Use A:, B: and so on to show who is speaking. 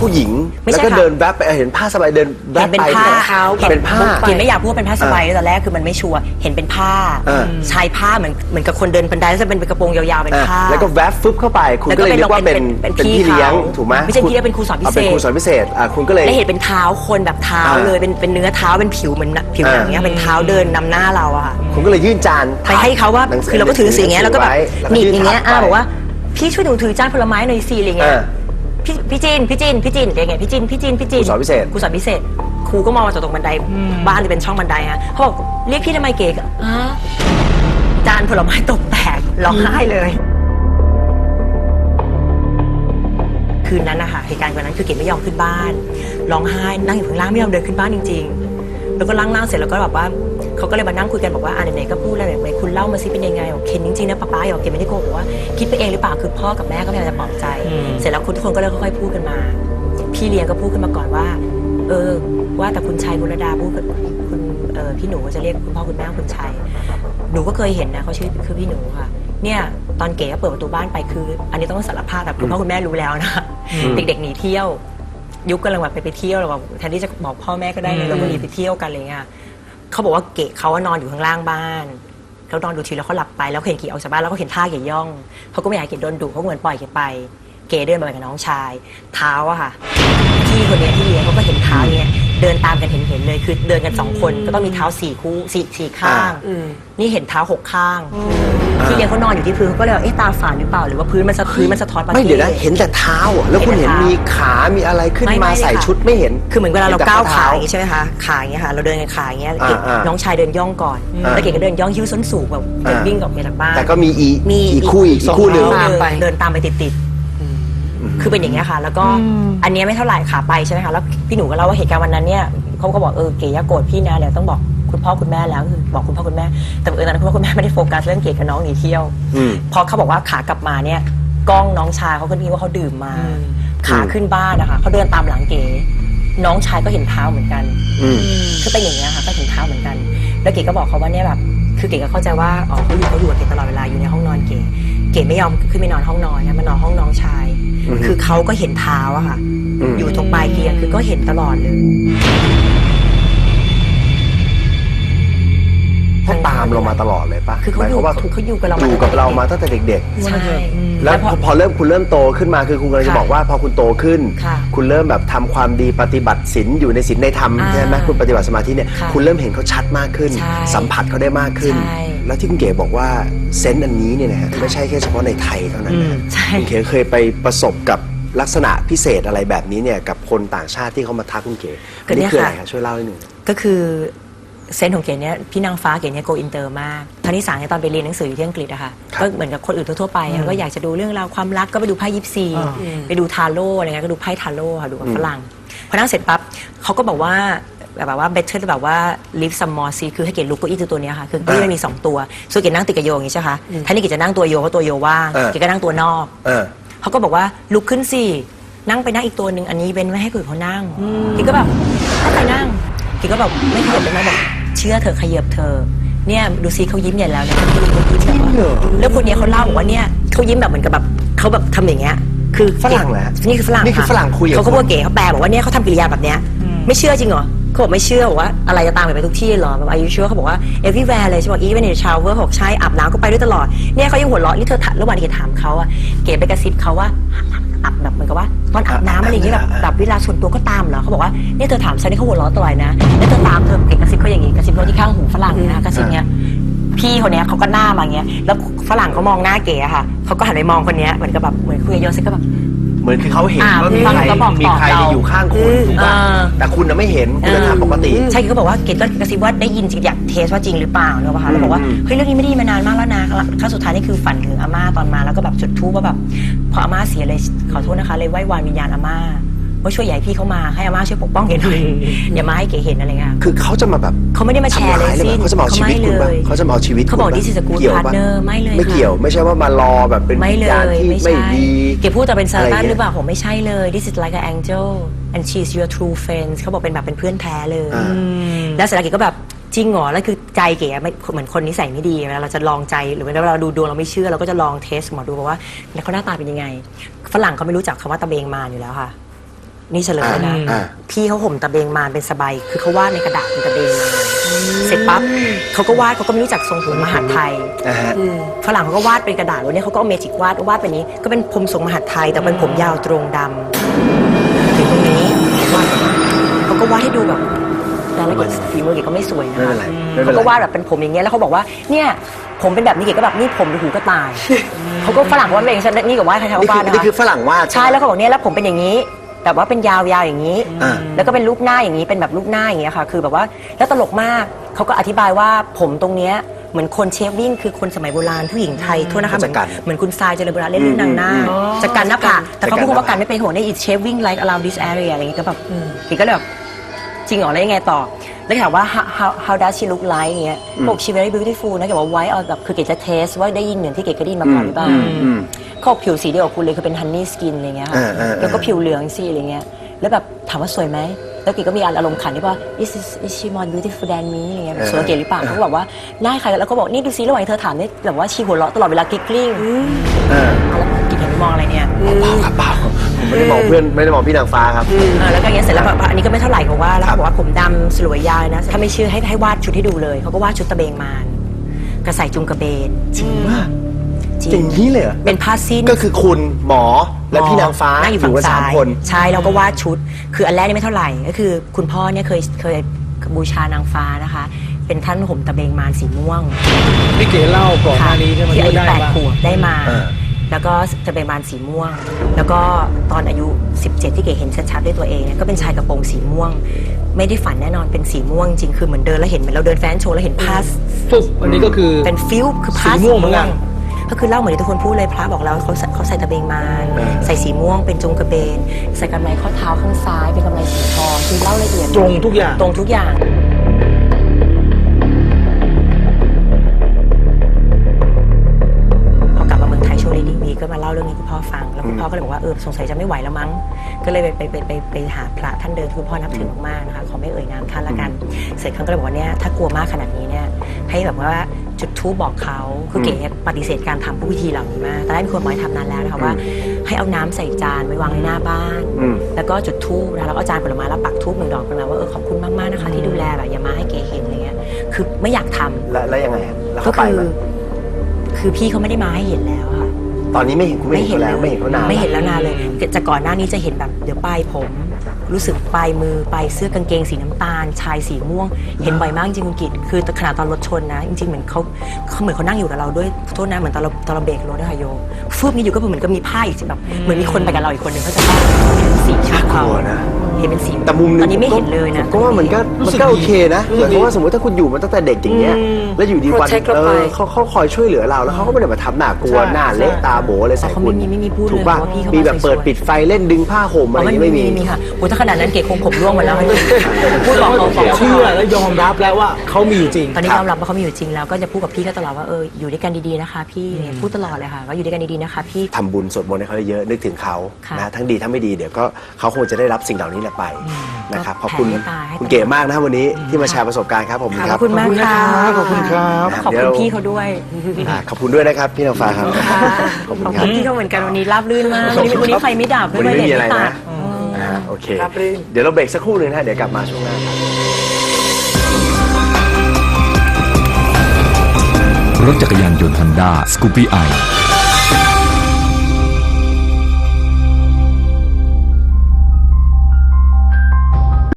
A: ผู้หญิง
B: ไม่
A: แล้ว
B: ใช่
A: ก็
B: ค่ะ
A: เดินแวบไปเห็นผ้าสบายเดินแว
B: เห็
A: บ
B: นเป็น
A: ไป
B: ผ้า
A: เห็นเป็นผ้า
B: เห็นไม่อยากพูดว่าเป็นผ้าสบายเลยตอนแรกคือมันไม่ชัวร์เห็นเป็นผ้า
A: เออ
B: ชายผ้าเหมือนเหมือนกับคนเดินบันไดแล้วจะเป็นกระโปรงยาวๆเป็น
A: อะ
B: ผ้า
A: แล้วก็แวบฟึบเข้าไป คุณ
B: แล้ว
A: ก็
B: ก็
A: เลยนึกว่าเป็น
B: เป็น
A: เป็น
B: พี่
A: พี่เลี้ยง
B: เขา
A: ถูกไหม
B: ไม่ใช่พี่เลี้ยงเป็นครูสอนพิเศษา
A: เป็นครูสอนพิเศษอะคุณก็เลย
B: ได้เห็นเป็นเท้าคนแบบเท้า
A: อ่า
B: เลยเป็นเป็นเนื้อเท้าเป็นผิวเหมือนผิวหนัง
A: อ่า
B: เนี้ยเป็นเท้าเดินนำหน้าเราอะค่ะ
A: คุณก็เลยยื่นจาน
B: ไปให้เขาว่า
A: หนัสื
B: คือเราก็ถือสีอย่างเงี้ยแล้วก็แบบ
A: ไแล้ว
B: หนีบอย่างเงี้ย
A: น
B: อ่า
A: ถัดไป
B: บอกว่าพี่ช่วยหนูถือจานผลไม้หน่อยสิอะไรเงี้ย
A: อ่า
B: พี่พี่จินพี่จินพี่จินอะไรเงี้ยพี่จินพี่จินพี่จิน
A: ครูสอนพิเศษ
B: ครูสอนพิเศษครูก็มองมาจากตรงบันไดบ้านจะเป็นช่องบันไดฮะเขาบอกเรียกพี่ทำไมเก๋ก็อ่าจานผลไม้ตกแตกร้องไห้เลย คืนนั้นนะคะเหตุการณ์วันนั้นคือเก๋ไม่ยอมขึ้นบ้านร้องไห้นั่งอยู่ข้างล่างไม่ยอมเดินขึ้นบ้านจริง ๆ แล้วก็ล่างล่างๆเสร็จแล้วก็แบบว่า เขาก็เลยมานั่งคุยกันบอกว่าอ่าไหนๆก็พูดแล้วไหนๆคุณเล่ามาซิเป็นยังไงบอกเคนจริงๆนะป้าป้าอย่าบอกเคนไม่ได้โกหกว่าคิดไปเองหรือเปล่าคือพ่อกับแม่ก็พยายามจะปลอบใจ เสร็จแล้วคุณทุกคนก็เลยค่อยๆพูดกันมา พี่เลี้ยงก็พูดขึ้นมาก่อนว่า เออ ว่าแต่คุณชัยบุรดาพูดกับคุณเออพี่หนูจะเรียกคุณพ่อคุณแม่ว่าคุณชัยหนูก็เคยเห็นนะเขาชื่อคือพี่หนูค่ะ เนี่ยตอนเก๋เปิดประตูบ้านไปคือ อันนี้ต้องสารภาพแบบคุณพ่อคุณแม่รู้แล้วนะเด็กๆหนีเที่ยวยุคกำลังแบบไปไปเที่ยวเราแบบแทนที่จะบอกพ่อแม่ก็ได้เลยเราก็หนีไปเที่ยวกันอะไรเงี้ย เขาบอกว่าเก๋เขาว่านอนอยู่ข้างล่างบ้านเขานอนดูทีแล้วเขาหลับไปแล้วเขาเห็นเก๋ออกจากบ้านแล้วก็เห็นท่าเก๋ย่องเขาก็ไม่อยากให้เก๋โดนดุเขาก็เหมือนปล่อยเก๋ไป เก๋เดินมากับน้องชาย เท้าอะค่ะพี่คนเนี้ยที่เลี้ยงเขาก็เห็นเท้าเนี้ย เดินตามกันเห็นเห็นๆเลยคือเดินกันสองคนก็ต้องมีเท้าสี่คู่สี่สี่ข้างนี่เห็นเท้าหกข้างที่เลี้ยงเขานอนอยู่ที่พื้นเขาก็เลยว่าเอ๊ะตาฝาดหรือเปล่าหรือว่าพื้นมันสะพื้นมันสะท้อนประ
A: ไม่
B: ที
A: เดี๋ยวนะเห็นแต่เท้าอะแล้วคุณเห็นมีขามีอะไรขึ้น
B: ไม่
A: มา
B: ไม่เลย
A: ใส่
B: ค่ะ
A: ชุดไม่เห็น
B: คือเหมือนเวลาเรา
A: ห็นแต่
B: ก้าว
A: ข้
B: ขา
A: ท้
B: อย่างนี้ใช่ไหมคะขาอย่างเงี้ยค่ะ เราเดินกันขาอย่างเงี้ยแล้วเก๋
A: อ่าๆ
B: น้องชายเดินย่องก่อน
A: อ่า
B: แล้วเก๋ก็เดินย่องหิ้วส้นสูงแบบเดิน
A: อ่า
B: วิ่งออกมาจากบ้าน
A: แต่ก็มีอี
B: มี
A: อีกคู่อีกคู่หนึ่ง
B: เดิ
C: ตามไป
B: เดินตามไปติดๆ คือเป็นอย่างเงี้ยค่ะ แล้วก็อันเนี้ยไม่เท่าไหร่ขาไปใช่ไหมคะแล้วพี่หนูก็เล่าว่าเหตุการณ์วันนั้นเนี่ยเขาก็บอกเออเก๋อย่าโกรธพี่นะเดี๋ยวต้องบอกคุณพ่อคุณแม่แล้วคือบอกคุณพ่อคุณแม่แต่เออตอนนั้นคุณพ่อคุณแม่ไม่ได้โฟกัสเรื่องเก๋กับน้องหนีเที่ยว
A: อืม
B: พอเขาบอกว่าขากลับมาเนี่ยกล้องน้องชายเขาก็มีว่าเขาดื่มมา ขาขึ้นบ้านนะคะเขาเดินตามหลังเก๋น้องชายก็เห็นเท้าเหมือนกัน
A: อืม
B: คือเป็นอย่างนี้ยค่ะก็เห็นเท้าเหมือนกัน แล้วเก๋ก็บอกเขาว่าเนี่ยแบบ คือเก๋ก็เข้าใจว่า อ๋อเขาอยู่เขาอยู่กับเก๋ตลอดเวลาอยู่ในห้องนอนเก๋ เก๋ไม่ยอมขึ้นไปนอนห้องนอนนะมานอนห้องน้องชาย
A: อือฮึ
B: คือเขาก็เห็นเท้าอะค่ะ
A: อืม
B: อยู่ตรงปลายเตียงคือก็เห็นตลอดเลยา
A: ตามเรามาตลอดเลยปะ
B: คือเขา
A: หมาย
B: อ
A: ค
B: ยู่
A: วามว่า
B: เขาอยู่กับเรา
A: อยู่กับเรามาตั้งแต่เด็ก
B: ใช่
A: ๆ แล้วพอพอเริ่มคุณเริ่มโตขึ้นมาคือคุณกำลังจะ
B: ค่ะ
A: บอกว่าพอคุณโตขึ้น
B: ค่ะ
A: คุณเริ่มแบบทำความดีปฏิบัติศีลอยู่ในศีลในธรรม
B: อ่า
A: ใช่ไหมคุณปฏิบัติสมาธิเนี่ย
B: ค่ะ
A: คุณเริ่มเห็นเขาชัดมากขึ้น
B: ใช่
A: สัมผัสเขาได้มากขึ้น
B: ใช่
A: แล้วที่คุณเก๋บอกว่าเซนส์อันนี้เนี่ยนะฮะไม่ใช่แค่เฉพาะในไทยเท่านั้นนะ
B: ใช่
A: คุณเก๋เคยไปประสบกับลักษณะพิเศษอะไรแบบนี้เนี่ยกับคนต่างชาติที่เขามาทักคุณเก๋อันนี้คืออะไรครับช่วยเล่าให้หนึ่ง
B: ก็คือ เซนส์ของเก๋เนี่ยพี่นางฟ้าเก๋เนี่ยโกอินเตอร์มากทางที่สามเนี่ยตอนไปเรียนหนังสืออยู่ที่อังกฤษอะค่ะ
A: ครับ
B: ก็เหมือนกับคนอื่นทั่วๆไปอะก็อยากจะดูเรื่องราวความรักก็ไปดูไพ่ยิปซี
C: อ่า
B: ไปดูทาโร่อะไรเงี้ยก็ดูไพ่ทาโร่ค่ะดูกับฝรั่งพอนั่งเสร็จปั๊บเขาก็บอกว่าแบบว่า better แบบว่า live some more see คือให้เก๋ลุกเก้าอี้ตัวตัวเนี้ยค่ะคือเก้าอี้มันมีสองตัวส่วนเก๋นั่งติดกับโยอย่างงี้ใช่ไหมคะท่านี้เก๋จะนั่งตัวโยเพราะตัวโยว่าง
A: เออ
B: เก๋ก็นั่งตัวนอก
A: เออ
B: เขาก็บอกว่าลุกขึ้นสิ นั่งไปนั่งอีกตัวหนึ่งอันนี้เว้นไว้ให้คนอื่นเขานั่งกีก็แบบถ้าใครนั่งกีก็แบบไม่ขยับได้ไหมบอก เชื่อเธอขยับเธอ เนี่ยดูซิเขายิ้มใหญ่แล้วเนี่ยเขายิ้มเขายิ้มแบบว่าแล้วคนเนี้ยเขาเล่าบอกว่าเนี่ยเขายิ้มแบบเหมือนกับแบบเขาแบบทำอย่างเงี้ย คือ
A: ฝรั่งเหรอฮะ
B: นี่คือฝรั่ง
A: นี่คือฝรั่งคุยกับ
B: เขาก็
A: คุณ
B: บอกเก๋เขาแปลบอกว่าเนี่ยเขาทำกิริยาแบบเนี้ยไม่เชื่อจริงเหรอเขาบอกไม่เชื่อบอกว่าอะไรจะตามไปทุกที่เหรอแบบอายุเชื่อเขาบอกว่า everywhere เลยใช่ไหม even in the shower เขาบอกใช่อาบน้ำก็ไปด้วยตลอดเนี่ยเขายังหัวเราะนี่เธอถามระหว่างที่เก๋ถามเขาอะเก๋ไปกระซิบเขาว่า อาบแบบเหมือนกับว่าตอนอาบน้ำอะไรอย่างเงี้ยแบบแบบเวลาส่วนตัวก็ตามเหรอเขาบอกว่าเนี่ยเธอถามฉันนี่เขาหัวเราะตลอดนะแล้วเธอตามเธอเก๋กระซิบเขาอย่างงี้กระซิบเขาที่ข้างหูฝรั่งนะกระซิบเนี้ยพี่คนเนี้ยเขาก็หน้ามาอย่างเงี้ยแล้วฝรั่งเขามองหน้าเก๋อะค่ะเขาก็หันไปมองคนเนี้ยเหมือนกับแบบเหมือนคุยกับโยเซฟก็แบบ
A: เหมือนคือเขาเห็น
B: อ่า
A: ว่ามีใคร
B: ก็บอก
A: มีใคร
B: ต่อเรา
A: อยู่ข้างคุณถูกป่ะ
B: อ่า
A: แต่คุณน่ะไม่เห็นคุณจะทำปกติ
B: ใช่คือเขาบอกว่าเกดก็กระซิบว่าได้ยินจริงอยากเทสว่าจริงหรือเปล่าเนอะป่ะคะแล้วบอกว่า
A: อืม
B: เฮ้ยเรื่องนี้ไม่ได้ยินมานานมากแล้วนะครั้งสุดท้ายนี่คือฝันถึงอาม่าตอนมาแล้วก็แบบจุดธูปว่าแบบพออาม่าเสียเลยขอโทษนะคะเลยไหว้วานวิญญาณอาม่า ว่าช่วยใหญ่พี่เขามาให้อาม่าช่วยปกป้องเกดหน่อยอย่ามาให้เกดเห็นอะไรเงี้ย
A: คือเขาจะมาแบบ
B: เขาไม่ได้มาแชร์เลย
A: ทำร้าย
B: สิ้น
A: เขาจะมาเอาชีวิตคุณป่ะ
B: ไม่เลย
A: เขาจะมาเอาชีวิต
B: เขาบอก
A: คุณปะ
B: this is a good
A: เกี่ยวปะ
B: partner ไม่เลย
A: ไม่
B: ค่ะ
A: เกี่ยวไม่ใช่ว่ามารอแบบเป็น
B: ไม่
A: วิ
B: เล
A: ญญาณ
B: ย
A: ที่
B: ไม่
A: ไม่
B: ใช่
A: ดี
B: เกดพูดแต่เป็นซา
A: อะไร
B: ตาน
A: เงี้ย
B: หรือเปล่าผมไม่ใช่เลย this is like an angel and she's your true friend เขาบอกเป็นแบบเป็นเพื่อนแท้เลย
A: อ่า
B: แล้วเสร็จแล้วเกดก็แบบจริงเหรอแล้วคือใจเก๋อะไม่เหมือนคนนิสัยไม่ดีเวลาเราจะลองใจหรือเวลาเราดูดวงเราไม่เชื่อเราก็จะลองเทสหมอดูบอกว่าเขาหน้าตาเป็นยังไง ฝรั่งเขาไม่รู้จักคำว่าตะเบงมารอยู่แล้วค่ะ นี่เฉลยเลยนะ
A: อ่า
B: พี่เขาห่มตะเบงมารเป็นสบายคือเขาวาดในกระดาษเป็นตะเบงมาเสร็จปั๊บเขาก็วาดเขาก็ไม่รู้จักทรงผมมหาดไทย
A: นะฮะ
B: ฝรั่งเขาก็วาดเป็นกระดาษวันนี้เขาก็เอาเมจิกวาดวาดเป็นนี้ก็เป็นผมทรงมหาดไทย แต่เป็นผมยาวตรงดำถึงตรงนี้วาดเขาก็วาดให้ดูแบบรายละเอียดฝีมือเก๋ก็ไม่สวยนะ
A: ไม่เป็นไรไม่เป็นไร
B: เขาก็วาดแบบเป็นผมอย่างเงี้ยแล้วเขาบอกว่าเนี่ยผมเป็นแบบนี้เก๋ก็แบบนี่ผมหรือหูก็ตายเขาก็ฝรั่งเขาวาดเป็นอย่างนี้นี่กับวาดใครๆ
A: นี่
B: ก็
A: คื
B: วา
A: อ
B: ดนะ
A: นี่คือ
B: คะ
A: ฝรั่งวาด
B: ใช่แล้วเขาบอกเนี่ยแล้วผมเป็นอย่างนี้ แบบว่าเป็นยาวๆอย่างนี้
A: อ่า
B: แล้วก็เป็นรูปหน้าอย่างนี้เป็นแบบรูปหน้าอย่างเงี้ยค่ะ คือแบบว่าแล้วตลกมากเขาก็อธิบายว่าผมตรงเนี้ยเหมือนคนเชฟวิ่งคือคนสมัยโบราณผู้หญิงไทยโทษนะคะเหมือน
A: จะกัน
B: เหมือนคุณทรายเจริญโบราณเล่นเรื่องนางหน้า
A: อืม
B: จะกันหน้าผากแต่เขา
A: จะกัน
B: พูดว่า
A: หน้าผาก
B: กันไม่เป็นหัวใน it shaving like around this area อะไรอย่างเงี้ยก็แบบอีกก็เลยแบบจริงเหรอแล้วยังไงต่อ แล้วถามว่า how how how does she look like อย่างเงี้ยบอก she very beautiful นะเก๋บอก white เอาแบบคือเก๋จะเทสว่าได้ยินเหมือนที่เก๋เคยได้ยินมาก่อนหรือเปล่า
A: อืมอืม
B: เขาบอกผิวสีเดียวกับคุณเลยคือเป็นฮันนี่สกินอะไรเงี้ยค่ะ
A: อ่าอ่าอ่า
B: แล้วก็ผิวเหลืองสิอะไรเงี้ยแล้วแบบถามว่าสวยไหมแล้วเก๋ก็มีอารมณ์ขันที่ว่า is is is she more beautiful than me อะไรเงี้ยสวยกว่าเก๋หรือเปล่าเขาก็บอกว่าหน้าใครแล้วก็บอกนี่ดูซิระหว่างที่เธอถามนี่แบบว่าชีหัวเราะตลอดเวลากิ๊กกลิ้ง
A: เออ
B: เอาแล้วกิ๊กเห็นมองอะไรเนี่ย
A: เปล่าครับเปล่า ไม่ได้มองเพื่อนไม่ได้มองพี่นางฟ้าครับ
B: เออแล้วก็อย่างเงี้ยเสร็จแล้วแบบอันนี้ก็ไม่เท่าไหร่เขาว่าแล้ว
A: ครับ
B: เขาบอกว่าผมดำสลวยยาวนะ ถ้าไม่เชื่อให้ให้วาดชุดให้ดูเลย เขาก็วาดชุดตะเบงมารกระใส่จุงกระเบน
A: จริงป่ะ
B: จ
A: อย่างนี้เลยเหรอ
B: เป็นผ้าสิ้น
A: ก็คือคุณหมอและพี่นางฟ้า
B: นั่งอยู่ฝั่ง
A: กัน
B: ซ้า
A: สาม
B: ย
A: คน
B: ใช่เราก็วาดชุด คืออันแรกนี่ไม่เท่าไหร่ก็คือ คุณพ่อเนี่ยเคยเคยบูชานางฟ้านะคะ เป็นท่านห่มตะเบงมารสีม่วง
C: พี่เก๋เล่าก่อนหน้านี้ใช่ไหม
B: ที่อายุ
C: ได้
B: แปด
C: มา
B: ขวบได้มา
A: เออ
B: แล้วก็ตะเบงมารสีม่วง แล้วก็ตอนอายุ 17 ที่เก๋เห็นชัดๆด้วยตัวเองเนี่ยก็เป็นชายกระโปรงสีม่วง ไม่ได้ฝันแน่นอนเป็นสีม่วงจริงคือเหมือนเดินแล้วเห็นเหมือนเราเดินแฟนโชว์แล้วเห็นผ้า
C: ปุ๊บอันนี้ก็คือ
B: เป็นฟิลคือผ้า
C: สีม่วงเหมือนกัน
B: ก็คือเล่าเหมือนที่ทุกคนพูดเลยพระบอกแล้วเขาใส่เขาใส่ตะเบงมาร
A: เออ
B: ใส่สีม่วงเป็นจงกระเบน ใส่กำไรข้อเท้าข้างซ้ายเป็นกำไรสีทองคือเล่าละเอียด
C: ตรงทุกอย่าง
B: ตรงทุกอย่าง ก็เลยบอกว่าเออสงสัยจะไม่ไหวแล้วมั้ง ก็เลยไปไปไปไปไปหาพระท่านเดิมที่คุณพ่อนับถือมากๆนะคะขอไม่เอ่ยนามท่านละกัน เสร็จเขาก็เลยบอกว่าเนี่ยถ้ากลัวมากขนาดนี้เนี่ยให้แบบว่าจุดทูบบอกเขาคือเก๋เนี่ยปฏิเสธการทำพวกวิธีเหล่านี้มากแต่ได้มีคนบอกให้ทำนานแล้วนะคะว่า ให้เอาน้ำใส่จานไว้วางในหน้าบ้าน
A: อืม
B: แล้วก็จุดทูบนะคะแล้วก็เอาจานผลไม้แล้วปักทูบหนึ่งดอกประมาณว่าเออขอบคุณมากๆนะคะที่ดูแลแบบอย่ามาให้เก๋เห็นอะไรเงี้ยคือไม่อยากทำ
A: แล้วแล้วยังไงอะแล้ว
B: ก็
A: เขาไป
B: คือ
A: ไหม
B: คือพี่เขาไม่ได้มาให้เห็นแล้วค่ะ
A: ตอนนี้ไม่เห็นคุณไม่เห็นเขาแล้วไม่เห็นเขานาน
B: ไม่เห็นแล้วนานเลยจากก่อนหน้านี้จะเห็นแบบเดี๋ยวปลายผม รู้สึกปลายมือปลายเสื้อกางเกงสีน้ำตาล ชายสีม่วง เห็นบ่อยมากจริงคุณกิตคือขนาดตอนรถชนนะ จริงๆเหมือนเขาเขาเหมือนเขานั่งอยู่กับเราด้วยโทษนะเหมือนตอนเราตอนเราเบรกรถด้วยค่ะโยฟืบนี้อยู่ก็เหมือนก็มีผ้าอีกแบบเหมือนมีคนไปกับเราอีกคนหนึ่งเขาจะผ้าสีชม
A: ก
B: พู
A: ลัวนะ
B: เห็นเป็นสี
A: แต่มุมหนึง
B: ตอนนี้ไม่เห็นเลยนะ
A: ผมก็ว่ามันก็
C: รู้
A: มัน
C: สึก
A: ก็
C: ดี
A: โอเคนะ
C: รู้
A: เห
C: สึ
A: มือกน
C: ดี
A: กับว่าสมมติถ้าคุณอยู่มาตั้งแต่เด็กอย่างเงี้ย
C: อืม
A: แล้วอยู่ดีวัน
B: Protect
A: เอ
B: เรา
A: อ
B: ไป
A: เขาเขาคอยช่วยเหลือเราแล้วเขาก็ไม่ได้มาทำหน้ากลัว
C: ใช่
A: หน้าเละ
C: ใช่
A: ตาโบอะไรใส่
B: เขา
A: คุ
B: ไม่
A: ณ
B: มีไม่มีพูดเลย
A: ถูกป่ะ
B: ว่าพี่เขา
A: มีแบบ
B: มา
A: เปิด
B: สวยๆ
A: ปิดไฟเล่นดึงผ้าห่มอะไรอย่างงี้ไม่มี
B: มีค่ะโอ้ถ้าขนาดนั้นเก๋คงผมร่วงหมดแล้วพูดบอกเขาบอก
C: เชื่อและยอมรับแล้วว่าเขามีอยู่จริง
B: ตอนนี้
A: ครับ
B: ยอมรับว่าเขามีอยู่จริงแล้วก็จะพูดกับพี่ก็ตลอดว่าเอออยู่ด้วยกันดีๆนะคะพี่เนี่ยพูดตลอดเลยค่ะว่าอยู่ด้วยกันดีๆนะคะพี่
A: ทำบุญสวดมนต์ให้เขาเยอะๆนึกถึงเขา
B: ค่ะ
A: นะทั้งดีทั้งไม่ดีเดี๋ยวก็เขาคงจะได้รับสิ่งเหล่านี้แหละไปนะครับข
B: ก็
A: อบคุณ
B: แผ่เมตตาให้
A: คุณเก๋มากนะวันนี้ที่มาแชร์ประสบการณ์ครับผม
B: ข
A: ครั
B: อ
A: บบ
B: คุณมากค่ะ
C: ขอบคุณครับ
B: ขอบคุณพี่เขาด้วย
A: อ่าขอบคุณด้วยนะครับพี่นางฟ้าครับ
B: ค่ะ
A: ขอบ
B: ข
A: คุ
B: อบ
A: ณครั
B: คุ
A: บ
B: ณพี่เขาเหมือนกันวันนี้ราบรื่นมากวันนี้วันนี้ไฟไม่ดับ
A: วันนี้ไม่มีอะไร
B: ตั
A: นะ
B: ด
A: อ่าโอเค
B: ราบรื่น
A: เดี๋ยวเราเบรกสักครู่หนึ่งนะฮะเดี๋ยวกลับมาช่วงหน้าครับ
D: รถจักรยานยนต์ฮอนด้าสกูปี้ไอ